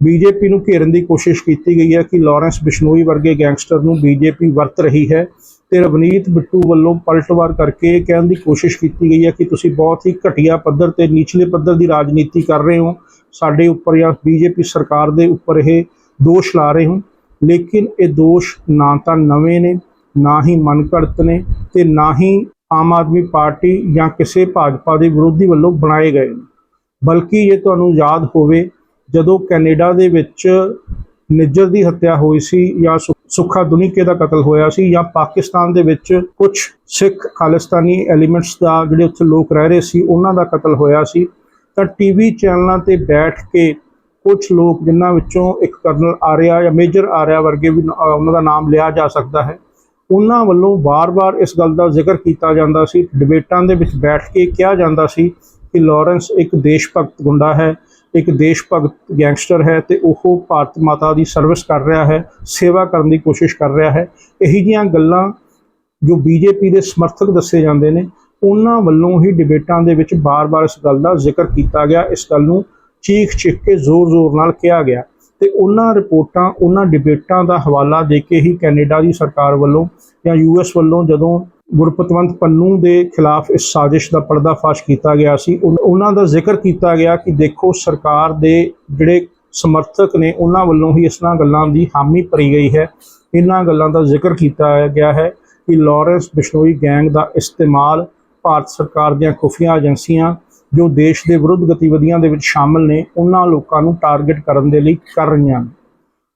ਬੀਜੇਪੀ ਨੂੰ ਘੇਰਨ ਦੀ ਕੋਸ਼ਿਸ਼ ਕੀਤੀ ਗਈ ਹੈ ਕਿ ਲਾਰੈਂਸ ਬਿਸ਼ਨੋਈ ਵਰਗੇ ਗੈਂਗਸਟਰ ਨੂੰ ਬੀਜੇਪੀ ਵਰਤ ਰਹੀ ਹੈ ਤੇ ਰਵਨੀਤ ਬਿੱਟੂ ਵੱਲੋਂ ਪਲਟਵਾਰ ਕਰਕੇ ਇਹ ਕਹਿਣ ਦੀ ਕੋਸ਼ਿਸ਼ ਕੀਤੀ ਗਈ ਹੈ ਕਿ ਤੁਸੀਂ ਬਹੁਤ ਹੀ ਘਟੀਆ ਪੱਧਰ ਤੇ ਨੀਚਲੇ ਪੱਧਰ ਦੀ ਰਾਜਨੀਤੀ ਕਰ ਰਹੇ ਹੋ। ਸਾਡੇ ਉੱਪਰ ਜਾਂ ਬੀਜੇਪੀ ਸਰਕਾਰ ਦੇ ਉੱਪਰ ਇਹ ਦੋਸ਼ ਲਾ ਰਹੇ ਹੋ ਲੇਕਿਨ ਇਹ ਦੋਸ਼ ਨਾ ਤਾਂ ਨਵੇਂ ਨੇ, ਨਾ ਹੀ ਮਨਘੜਤ ਨੇ ਤੇ ਨਾ ਹੀ ਆਮ ਆਦਮੀ ਪਾਰਟੀ ਜਾਂ ਕਿਸੇ ਭਾਜਪਾ ਦੇ ਵਿਰੋਧੀ ਵੱਲੋਂ ਬਣਾਏ ਗਏ ਨੇ। ਬਲਕਿ ਇਹ ਤੁਹਾਨੂੰ ਯਾਦ ਹੋਵੇ, ਜਦੋਂ ਕੈਨੇਡਾ ਦੇ ਵਿੱਚ ਨਿੱਜਰ ਦੀ ਹੱਤਿਆ ਹੋਈ ਸੀ ਜਾਂ ਸੁੱਖਾ ਦੁਨੀਕੇ ਦਾ ਕਤਲ ਹੋਇਆ ਸੀ ਜਾਂ ਪਾਕਿਸਤਾਨ ਦੇ ਵਿੱਚ ਕੁਝ ਸਿੱਖ ਖਾਲਿਸਤਾਨੀ ਐਲੀਮੈਂਟਸ ਦਾ ਜਿਹੜੇ ਉੱਥੇ ਲੋਕ ਰਹਿ ਰਹੇ ਸੀ, ਉਹਨਾਂ ਦਾ ਕਤਲ ਹੋਇਆ ਸੀ ਤਾਂ ਟੀਵੀ ਚੈਨਲਾਂ ਤੇ ਬੈਠ ਕੇ ਕੁਝ ਲੋਕ ਜਿਨ੍ਹਾਂ ਵਿੱਚੋਂ ਇੱਕ ਕਰਨਲ ਆਰਿਆ ਜਾਂ ਮੇਜਰ ਆਰਿਆ ਵਰਗੇ ਵੀ ਉਹਨਾਂ ਦਾ ਨਾਮ ਲਿਆ ਜਾ ਸਕਦਾ ਹੈ, ਉਹਨਾਂ ਵੱਲੋਂ ਵਾਰ-ਵਾਰ ਇਸ ਗੱਲ ਦਾ ਜ਼ਿਕਰ ਕੀਤਾ ਜਾਂਦਾ ਸੀ, ਡਿਬੇਟਾਂ ਦੇ ਵਿੱਚ ਬੈਠ ਕੇ ਕਿਹਾ ਜਾਂਦਾ ਸੀ ਕਿ ਲਾਰੈਂਸ ਇੱਕ ਦੇਸ਼ ਭਗਤ ਗੁੰਡਾ ਹੈ, ਇੱਕ ਦੇਸ਼ ਭਗਤ ਗੈਂਗਸਟਰ ਹੈ ਤੇ ਉਹ ਭਾਰਤ ਮਾਤਾ ਦੀ ਸਰਵਿਸ ਕਰ ਰਿਹਾ ਹੈ, ਸੇਵਾ ਕਰਨ ਦੀ ਕੋਸ਼ਿਸ਼ ਕਰ ਰਿਹਾ ਹੈ। ਇਹੀ ਜਿਹੀਆਂ ਗੱਲਾਂ ਜੋ ਬੀਜੇਪੀ ਦੇ ਸਮਰਥਕ ਦੱਸੇ ਜਾਂਦੇ ਨੇ ਉਹਨਾਂ ਵੱਲੋਂ ਹੀ ਡਿਬੇਟਾਂ ਦੇ ਵਿੱਚ ਬਾਰ-ਬਾਰ ਇਸ ਗੱਲ ਦਾ ਜ਼ਿਕਰ ਕੀਤਾ ਗਿਆ। ਇਸ ਗੱਲ ਨੂੰ ਚੀਖ-ਚੀਖ ਕੇ ਜ਼ੋਰ-ਜ਼ੋਰ ਨਾਲ ਕਿਹਾ ਗਿਆ ਤੇ ਉਹਨਾਂ ਰਿਪੋਰਟਾਂ, ਉਹਨਾਂ ਡਿਬੇਟਾਂ ਦਾ ਹਵਾਲਾ ਦੇ ਕੇ ਹੀ ਕੈਨੇਡਾ ਦੀ ਸਰਕਾਰ ਵੱਲੋਂ ਜਾਂ ਯੂਐਸ ਵੱਲੋਂ ਜਦੋਂ ਗੁਰਪਤਵੰਤ ਪੰਨੂ ਦੇ ਖਿਲਾਫ ਇਸ ਸਾਜ਼ਿਸ਼ ਦਾ ਪਰਦਾਫਾਸ਼ ਕੀਤਾ ਗਿਆ ਸੀ, ਉਨ- ਉਹਨਾਂ ਦਾ ਜ਼ਿਕਰ ਕੀਤਾ ਗਿਆ ਕਿ ਦੇਖੋ ਸਰਕਾਰ ਦੇ ਜਿਹੜੇ ਸਮਰਥਕ ਨੇ, ਉਹਨਾਂ ਵੱਲੋਂ ਹੀ ਇਸ ਤਰ੍ਹਾਂ ਗੱਲਾਂ ਦੀ ਹਾਮੀ ਭਰੀ ਗਈ ਹੈ। ਇਹਨਾਂ ਗੱਲਾਂ ਦਾ ਜ਼ਿਕਰ ਕੀਤਾ ਗਿਆ ਹੈ ਕਿ ਲਾਰੈਂਸ ਬਿਸ਼ਨੋਈ ਗੈਂਗ ਦਾ ਇਸਤੇਮਾਲ ਭਾਰਤ ਸਰਕਾਰ ਦੀਆਂ ਖੁਫੀਆ ਏਜੰਸੀਆਂ ਜੋ ਦੇਸ਼ ਦੇ ਵਿਰੁੱਧ ਗਤੀਵਿਧੀਆਂ ਦੇ ਵਿੱਚ ਸ਼ਾਮਲ ਨੇ, ਉਹਨਾਂ ਲੋਕਾਂ ਨੂੰ ਟਾਰਗੇਟ ਕਰਨ ਦੇ ਲਈ ਕਰ ਰਹੀਆਂ ਨੇ।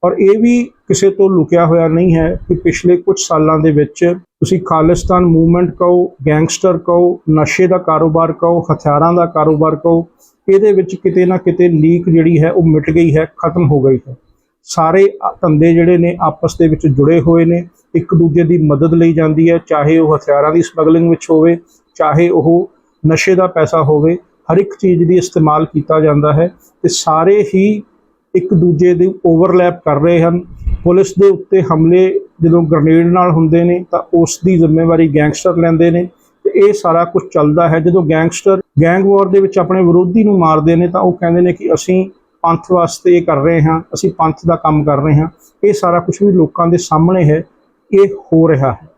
ਔਰ ਇਹ ਵੀ ਕਿਸੇ ਤੋਂ ਲੁਕਿਆ ਹੋਇਆ ਨਹੀਂ ਹੈ ਕਿ ਪਿਛਲੇ ਕੁਝ ਸਾਲਾਂ ਦੇ ਵਿੱਚ ਤੁਸੀਂ ਖਾਲਿਸਤਾਨ ਮੂਵਮੈਂਟ ਕਹੋ, ਗੈਂਗਸਟਰ ਕਹੋ, ਨਸ਼ੇ ਦਾ ਕਾਰੋਬਾਰ ਕਹੋ, ਹਥਿਆਰਾਂ ਦਾ ਕਾਰੋਬਾਰ ਕਹੋ, ਇਹਦੇ ਵਿੱਚ ਕਿਤੇ ਨਾ ਕਿਤੇ ਲੀਕ ਜਿਹੜੀ ਹੈ ਉਹ ਮਿਟ ਗਈ ਹੈ, ਖਤਮ ਹੋ ਗਈ ਹੈ। ਸਾਰੇ ਧੰਦੇ ਜਿਹੜੇ ਨੇ ਆਪਸ ਦੇ ਵਿੱਚ ਜੁੜੇ ਹੋਏ ਨੇ, ਇੱਕ ਦੂਜੇ ਦੀ ਮਦਦ ਲਈ ਜਾਂਦੀ ਹੈ, ਚਾਹੇ ਉਹ ਹਥਿਆਰਾਂ ਦੀ ਸਮਗਲਿੰਗ ਵਿੱਚ ਹੋਵੇ ਚਾਹੇ ਉਹ ਨਸ਼ੇ ਦਾ ਪੈਸਾ ਹੋਵੇ, ਹਰ ਇੱਕ ਚੀਜ਼ ਦੀ ਇਸਤੇਮਾਲ ਕੀਤਾ ਜਾਂਦਾ ਹੈ ਤੇ ਸਾਰੇ ਹੀ ਇੱਕ ਦੂਜੇ ਦੇ ਓਵਰਲੈਪ ਕਰ ਰਹੇ ਹਨ। ਪੁਲਿਸ ਦੇ ਉੱਤੇ ਹਮਲੇ ਜਦੋਂ ਗ੍ਰਨੇਡ ਨਾਲ ਹੁੰਦੇ ਨੇ ਤਾਂ ਉਸ ਦੀ ਜ਼ਿੰਮੇਵਾਰੀ ਗੈਂਗਸਟਰ ਲੈਂਦੇ ਨੇ ਤੇ ਇਹ ਸਾਰਾ ਕੁਝ ਚੱਲਦਾ ਹੈ। ਜਦੋਂ ਗੈਂਗਸਟਰ ਗੈਂਗ ਵਾਰ ਦੇ ਵਿੱਚ ਆਪਣੇ ਵਿਰੋਧੀ ਨੂੰ ਮਾਰਦੇ ਨੇ ਤਾਂ ਉਹ ਕਹਿੰਦੇ ਨੇ ਕਿ ਅਸੀਂ ਪੰਥ ਵਾਸਤੇ ਇਹ ਕਰ ਰਹੇ ਹਾਂ, ਅਸੀਂ ਪੰਥ ਦਾ ਕੰਮ ਕਰ ਰਹੇ ਹਾਂ। ਇਹ ਸਾਰਾ ਕੁਝ ਵੀ ਲੋਕਾਂ ਦੇ ਸਾਹਮਣੇ ਹੈ, ਇਹ ਹੋ ਰਿਹਾ ਹੈ।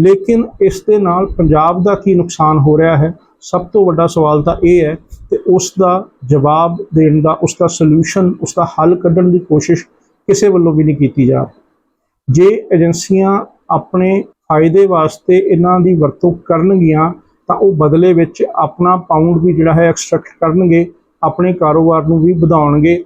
ਲੇਕਿਨ ਇਸ ਦੇ ਨਾਲ ਪੰਜਾਬ ਦਾ ਕੀ ਨੁਕਸਾਨ ਹੋ ਰਿਹਾ ਹੈ? ਸਭ ਤੋਂ ਵੱਡਾ ਸਵਾਲ ਤਾਂ ਇਹ ਹੈ ਕਿ ਉਸ ਦਾ ਜਵਾਬ ਦੇਣ ਦਾ, ਉਸ ਦਾ ਸੋਲੂਸ਼ਨ ਉਸ ਦਾ ਹੱਲ ਕੱਢਣ ਦੀ ਕੋਸ਼ਿਸ਼ ਕਿਸੇ ਵੱਲੋਂ ਵੀ ਨਹੀਂ ਕੀਤੀ ਜਾ ਰਹੀ। ਜੇ ਏਜੰਸੀਆਂ ਆਪਣੇ ਫਾਇਦੇ ਵਾਸਤੇ ਇਹਨਾਂ ਦੀ ਵਰਤੋਂ ਕਰਨਗੀਆਂ, ਤਾਂ ਉਹ ਬਦਲੇ ਵਿੱਚ ਆਪਣਾ ਪਾਉਂਡ ਵੀ ਜਿਹੜਾ ਹੈ ਐਕਸਟ੍ਰੈਕਟ ਕਰਨਗੇ, ਆਪਣੇ ਕਾਰੋਬਾਰ ਨੂੰ ਵੀ ਵਧਾਉਣਗੇ।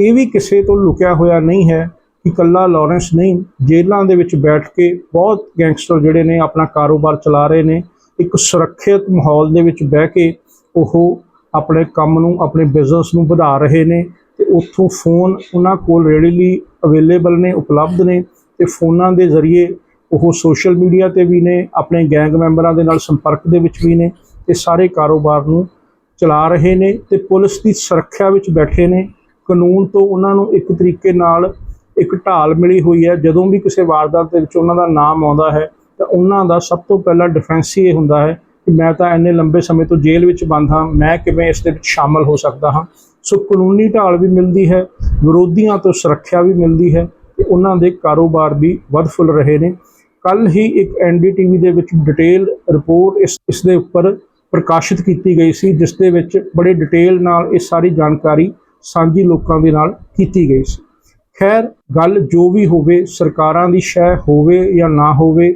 ਇਹ ਵੀ ਕਿਸੇ ਤੋਂ ਲੁਕਿਆ ਹੋਇਆ ਨਹੀਂ ਹੈ ਕਿ ਕੱਲਾ ਲਾਰੈਂਸ ਨਹੀਂ, ਜੇਲ੍ਹਾਂ ਦੇ ਵਿੱਚ ਬੈਠ ਕੇ ਬਹੁਤ ਗੈਂਗਸਟਰ ਜਿਹੜੇ ਨੇ ਆਪਣਾ ਕਾਰੋਬਾਰ ਚਲਾ ਰਹੇ ਨੇ, ਇੱਕ ਸੁਰੱਖਿਅਤ ਮਾਹੌਲ ਦੇ ਵਿੱਚ ਬਹਿ ਕੇ ਉਹ ਆਪਣੇ ਕੰਮ ਨੂੰ, ਆਪਣੇ ਬਿਜ਼ਨਸ ਨੂੰ ਵਧਾ ਰਹੇ ਨੇ ਤੇ ਉੱਥੋਂ ਫੋਨ ਉਹਨਾਂ ਕੋਲ ਰੈਡੀਲੀ ਅਵੇਲੇਬਲ ਨੇ, ਉਪਲਬਧ ਨੇ ਤੇ ਫੋਨਾਂ ਦੇ ਜ਼ਰੀਏ ਉਹ ਸੋਸ਼ਲ ਮੀਡੀਆ ਤੇ ਵੀ ਨੇ, ਆਪਣੇ ਗੈਂਗ ਮੈਂਬਰਾਂ ਦੇ ਨਾਲ ਸੰਪਰਕ ਦੇ ਵਿੱਚ ਵੀ ਨੇ ਤੇ ਸਾਰੇ ਕਾਰੋਬਾਰ ਨੂੰ ਚਲਾ ਰਹੇ ਨੇ ਤੇ ਪੁਲਿਸ ਦੀ ਸੁਰੱਖਿਆ ਵਿੱਚ ਬੈਠੇ ਨੇ। ਕਾਨੂੰਨ ਤੋਂ ਉਹਨਾਂ ਨੂੰ ਇੱਕ ਤਰੀਕੇ ਨਾਲ ਇੱਕ ਢਾਲ ਮਿਲੀ ਹੋਈ ਹੈ। ਜਦੋਂ ਵੀ ਕਿਸੇ ਵਾਰਦਾਤ ਦੇ ਵਿੱਚ ਉਹਨਾਂ ਦਾ ਨਾਮ ਆਉਂਦਾ ਹੈ, ਤਾਂ ਉਹਨਾਂ ਦਾ ਸਭ ਤੋਂ ਪਹਿਲਾ ਡਿਫੈਂਸ ਹੀ ਇਹ ਹੁੰਦਾ ਹੈ ਕਿ ਮੈਂ ਤਾਂ ਇੰਨੇ ਲੰਬੇ ਸਮੇਂ ਤੋਂ ਜੇਲ੍ਹ ਵਿੱਚ ਬੰਦ ਹਾਂ, ਮੈਂ ਕਿਵੇਂ ਇਸ ਦੇ ਵਿੱਚ ਸ਼ਾਮਲ ਹੋ ਸਕਦਾ ਹਾਂ। ਸੋ ਕਾਨੂੰਨੀ ਢਾਲ ਵੀ ਮਿਲਦੀ ਹੈ, ਵਿਰੋਧੀਆਂ ਤੋਂ ਸੁਰੱਖਿਆ ਵੀ ਮਿਲਦੀ ਹੈ ਤੇ ਉਹਨਾਂ ਦੇ ਕਾਰੋਬਾਰ ਵੀ ਵੱਧ ਫੁੱਲ ਰਹੇ ਨੇ। ਕੱਲ ਹੀ ਇੱਕ ਐਨਡੀਟੀਵੀ ਦੇ ਵਿੱਚ ਡਿਟੇਲ ਰਿਪੋਰਟ ਇਸ ਇਸ ਦੇ ਉੱਪਰ ਪ੍ਰਕਾਸ਼ਿਤ ਕੀਤੀ ਗਈ ਸੀ, ਜਿਸ ਦੇ ਵਿੱਚ ਬੜੇ ਡਿਟੇਲ ਨਾਲ ਇਹ ਸਾਰੀ ਜਾਣਕਾਰੀ ਸਾਂਝੀ ਲੋਕਾਂ ਦੇ ਨਾਲ ਕੀਤੀ ਗਈ ਸੀ। ਖੈਰ, ਗੱਲ ਜੋ ਵੀ ਹੋਵੇ, ਸਰਕਾਰਾਂ ਦੀ ਸ਼ੈ ਹੋਵੇ ਜਾਂ ਨਾ ਹੋਵੇ,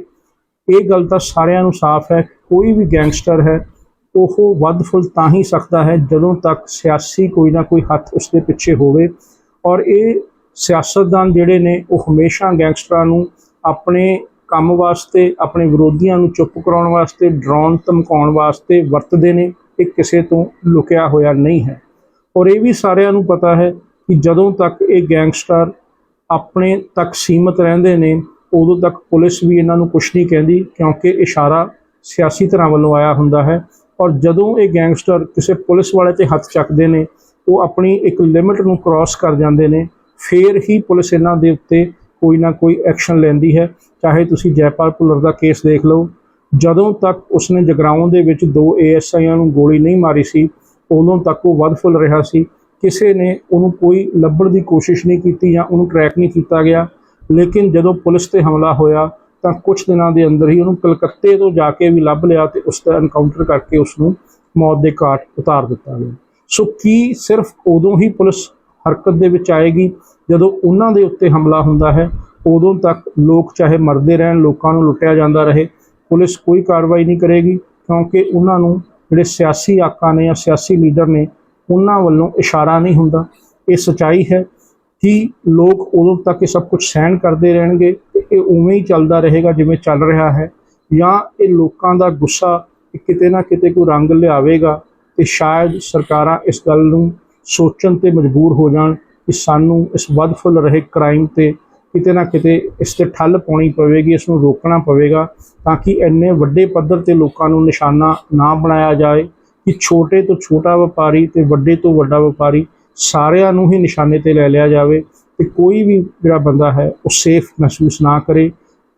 ਇਹ ਗੱਲ ਤਾਂ ਸਾਰਿਆਂ ਨੂੰ ਸਾਫ਼ ਹੈ, ਕੋਈ ਵੀ ਗੈਂਗਸਟਰ ਹੈ, ਉਹ ਵੱਧ ਫੁੱਲ ਤਾਂ ਹੀ ਸਕਦਾ ਹੈ ਜਦੋਂ ਤੱਕ ਸਿਆਸੀ ਕੋਈ ਨਾ ਕੋਈ ਹੱਥ ਉਸ ਦੇ ਪਿੱਛੇ ਹੋਵੇ। ਔਰ ਇਹ ਸਿਆਸਤਦਾਨ ਜਿਹੜੇ ਨੇ, ਉਹ ਹਮੇਸ਼ਾ ਗੈਂਗਸਟਰਾਂ ਨੂੰ ਆਪਣੇ ਕੰਮ ਵਾਸਤੇ, ਆਪਣੇ ਵਿਰੋਧੀਆਂ ਨੂੰ ਚੁੱਪ ਕਰਾਉਣ ਵਾਸਤੇ, ਡਰਾਉਣ, ਧਮਕਾਉਣ ਵਾਸਤੇ ਵਰਤਦੇ ਨੇ, ਇਹ ਕਿਸੇ ਤੋਂ ਲੁਕਿਆ ਹੋਇਆ ਨਹੀਂ ਹੈ। ਔਰ ਇਹ ਵੀ ਸਾਰਿਆਂ ਨੂੰ ਪਤਾ ਹੈ ਕਿ ਜਦੋਂ ਤੱਕ ਇਹ ਗੈਂਗਸਟਰ ਆਪਣੇ ਤੱਕ ਸੀਮਤ ਰਹਿੰਦੇ ਨੇ, ਉਦੋਂ ਤੱਕ ਪੁਲਿਸ ਵੀ ਇਹਨਾਂ ਨੂੰ ਕੁਝ ਨਹੀਂ ਕਹਿੰਦੀ, ਕਿਉਂਕਿ ਇਸ਼ਾਰਾ ਸਿਆਸੀ ਧਿਰਾਂ ਵੱਲੋਂ ਆਇਆ ਹੁੰਦਾ ਹੈ। ਔਰ ਜਦੋਂ ਇਹ ਗੈਂਗਸਟਰ ਕਿਸੇ ਪੁਲਿਸ ਵਾਲੇ ਤੇ ਹੱਥ ਚੱਕਦੇ ਨੇ, ਉਹ ਆਪਣੀ ਇੱਕ ਲਿਮਿਟ ਨੂੰ ਕ੍ਰਾਸ ਕਰ ਜਾਂਦੇ ਨੇ, ਫੇਰ ਹੀ ਪੁਲਿਸ ਇਹਨਾਂ ਦੇ ਉੱਤੇ ਕੋਈ ਨਾ ਕੋਈ ਐਕਸ਼ਨ ਲੈਂਦੀ ਹੈ। ਚਾਹੇ ਤੁਸੀਂ ਜੈਪਾਲ ਭੁੱਲਰ ਦਾ ਕੇਸ ਦੇਖ ਲਓ, ਜਦੋਂ ਤੱਕ ਉਸਨੇ ਜਗਰਾਉਂ ਦੇ ਵਿੱਚ ਦੋ ਏਐਸਆਈਆਂ ਨੂੰ ਗੋਲੀ ਨਹੀਂ ਮਾਰੀ ਸੀ, ਉਦੋਂ ਤੱਕ ਉਹ ਵੱਧ ਫੁੱਲ ਰਿਹਾ ਸੀ। ਕਿਸੇ ਨੇ ਉਹਨੂੰ ਕੋਈ ਲੱਭਣ ਦੀ ਕੋਸ਼ਿਸ਼ ਨਹੀਂ ਕੀਤੀ ਜਾਂ ਉਹਨੂੰ ਟਰੈਕ ਨਹੀਂ ਕੀਤਾ ਗਿਆ, ਲੇਕਿਨ ਜਦੋਂ ਪੁਲਿਸ ਤੇ ਹਮਲਾ ਹੋਇਆ ਤਾਂ ਕੁਝ ਦਿਨਾਂ ਦੇ ਅੰਦਰ ਹੀ ਉਹਨੂੰ ਕਲਕੱਤੇ ਤੋਂ ਜਾ ਕੇ ਵੀ ਲੱਭ ਲਿਆ ਤੇ ਉਸ ਦਾ ਐਨਕਾਊਂਟਰ ਕਰਕੇ ਉਸ ਨੂੰ ਮੌਤ ਦੇ ਘਾਟ ਉਤਾਰ ਦਿੱਤਾ ਗਿਆ। ਸੋ ਕੀ ਸਿਰਫ ਉਦੋਂ ਹੀ ਪੁਲਿਸ ਹਰਕਤ ਦੇ ਵਿੱਚ ਆਏਗੀ ਜਦੋਂ ਉਹਨਾਂ ਦੇ ਉੱਤੇ ਹਮਲਾ ਹੁੰਦਾ ਹੈ? ਉਦੋਂ ਤੱਕ ਲੋਕ ਚਾਹੇ ਮਰਦੇ ਰਹਿਣ, ਲੋਕਾਂ ਨੂੰ ਲੁੱਟਿਆ ਜਾਂਦਾ ਰਹੇ, ਪੁਲਿਸ ਕੋਈ ਕਾਰਵਾਈ ਨਹੀਂ ਕਰੇਗੀ ਕਿਉਂਕਿ ਉਹਨਾਂ ਨੂੰ ਜਿਹੜੇ ਸਿਆਸੀ ਆਕਾ ਨੇ ਜਾਂ ਸਿਆਸੀ ਲੀਡਰ ਨੇ ਉਹਨਾਂ ਵੱਲੋਂ ਇਸ਼ਾਰਾ ਨਹੀਂ ਹੁੰਦਾ। ਇਹ ਸਚਾਈ ਹੈ ਕਿ ਲੋਕ ਉਦੋਂ ਤੱਕ ਇਹ ਸਭ ਕੁਝ ਸਹਿਣ ਕਰਦੇ ਰਹਿਣਗੇ ਤੇ ਇਹ ਉਵੇਂ ਹੀ ਚੱਲਦਾ ਰਹੇਗਾ ਜਿਵੇਂ ਚੱਲ ਰਿਹਾ ਹੈ। ਜਾਂ ਇਹ ਲੋਕਾਂ ਦਾ ਗੁੱਸਾ ਕਿਤੇ ਨਾ ਕਿਤੇ ਕੋਈ ਰੰਗ ਲਿਆਵੇਗਾ ਤੇ ਸ਼ਾਇਦ ਸਰਕਾਰਾਂ ਇਸ ਗੱਲ ਨੂੰ ਸੋਚਣ ਤੇ ਮਜਬੂਰ ਹੋ ਜਾਣ ਕਿ ਸਾਨੂੰ ਇਸ ਵੱਧ ਫੁੱਲ ਰਹੇ ਕ੍ਰਾਈਮ ਤੇ ਕਿਤੇ ਨਾ ਕਿਤੇ ਇਸ ਤੇ ਠੱਲ ਪਾਉਣੀ ਪਵੇਗੀ, ਇਸ ਨੂੰ ਰੋਕਣਾ ਪਵੇਗਾ ਤਾਂ ਕਿ ਇੰਨੇ ਵੱਡੇ ਪੱਧਰ ਤੇ ਲੋਕਾਂ ਨੂੰ ਨਿਸ਼ਾਨਾ ਨਾ ਬਣਾਇਆ ਜਾਏ। ਕਿ ਛੋਟੇ ਤੋਂ ਛੋਟਾ ਵਪਾਰੀ ਤੇ ਵੱਡੇ ਤੋਂ ਵੱਡਾ ਵਪਾਰੀ ਸਾਰਿਆਂ ਨੂੰ ਹੀ ਨਿਸ਼ਾਨੇ ਤੇ ਲੈ ਲਿਆ ਜਾਵੇ ਤੇ ਕੋਈ ਵੀ ਜਿਹੜਾ ਬੰਦਾ ਹੈ ਉਹ ਸੇਫ ਮਹਿਸੂਸ ਨਾ ਕਰੇ,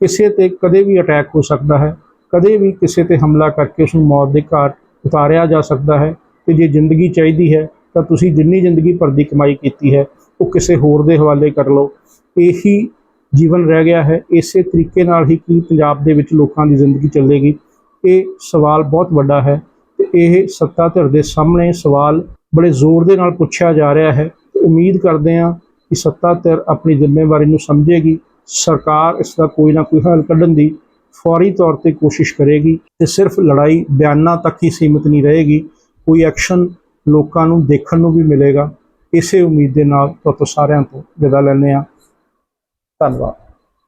ਕਿਸੇ ਤੇ ਕਦੇ ਵੀ ਅਟੈਕ ਹੋ ਸਕਦਾ ਹੈ, ਕਦੇ ਵੀ ਕਿਸੇ ਤੇ ਹਮਲਾ ਕਰਕੇ ਉਸ ਨੂੰ ਮੌਤ ਦੇ ਘਾਟ ਉਤਾਰਿਆ ਜਾ ਸਕਦਾ ਹੈ ਤੇ ਜੇ ਜ਼ਿੰਦਗੀ ਚਾਹੀਦੀ ਹੈ ਤਾਂ ਤੁਸੀਂ ਜਿੰਨੀ ਜ਼ਿੰਦਗੀ ਭਰ ਦੀ ਕਮਾਈ ਕੀਤੀ ਹੈ ਉਹ ਕਿਸੇ ਹੋਰ ਦੇ ਹਵਾਲੇ ਕਰ ਲਓ। ਇਹੀ ਜੀਵਨ ਰਹਿ ਗਿਆ ਹੈ। ਇਸੇ ਤਰੀਕੇ ਨਾਲ ਹੀ ਕੀ ਪੰਜਾਬ ਦੇ ਵਿੱਚ ਲੋਕਾਂ ਦੀ ਜ਼ਿੰਦਗੀ ਚੱਲੇਗੀ। ਇਹ ਸਵਾਲ ਬਹੁਤ ਵੱਡਾ ਹੈ। ਇਹ ਸੱਤਾ ਧਿਰ ਦੇ ਸਾਹਮਣੇ ਸਵਾਲ ਬੜੇ ਜ਼ੋਰ ਦੇ ਨਾਲ ਪੁੱਛਿਆ ਜਾ ਰਿਹਾ ਹੈ। ਉਮੀਦ ਕਰਦੇ ਹਾਂ ਕਿ ਸੱਤਾ ਧਿਰ ਆਪਣੀ ਜ਼ਿੰਮੇਵਾਰੀ ਨੂੰ ਸਮਝੇਗੀ। ਸਰਕਾਰ ਇਸ ਦਾ ਕੋਈ ਨਾ ਕੋਈ ਹੱਲ ਕੱਢਣ ਦੀ ਫੌਰੀ ਤੌਰ ਤੇ ਕੋਸ਼ਿਸ਼ ਕਰੇਗੀ ਤੇ ਸਿਰਫ ਲੜਾਈ ਬਿਆਨਾਂ ਤੱਕ ਹੀ ਸੀਮਿਤ ਨਹੀਂ ਰਹੇਗੀ। ਕੋਈ ਐਕਸ਼ਨ ਲੋਕਾਂ ਨੂੰ ਦੇਖਣ ਨੂੰ ਵੀ ਮਿਲੇਗਾ। ਇਸੇ ਉਮੀਦ ਦੇ ਨਾਲ ਤੁਹਾਡੇ ਸਾਰਿਆਂ ਤੋਂ ਵਿਦਾ ਲੈਂਦੇ ਹਾਂ। ਧੰਨਵਾਦ।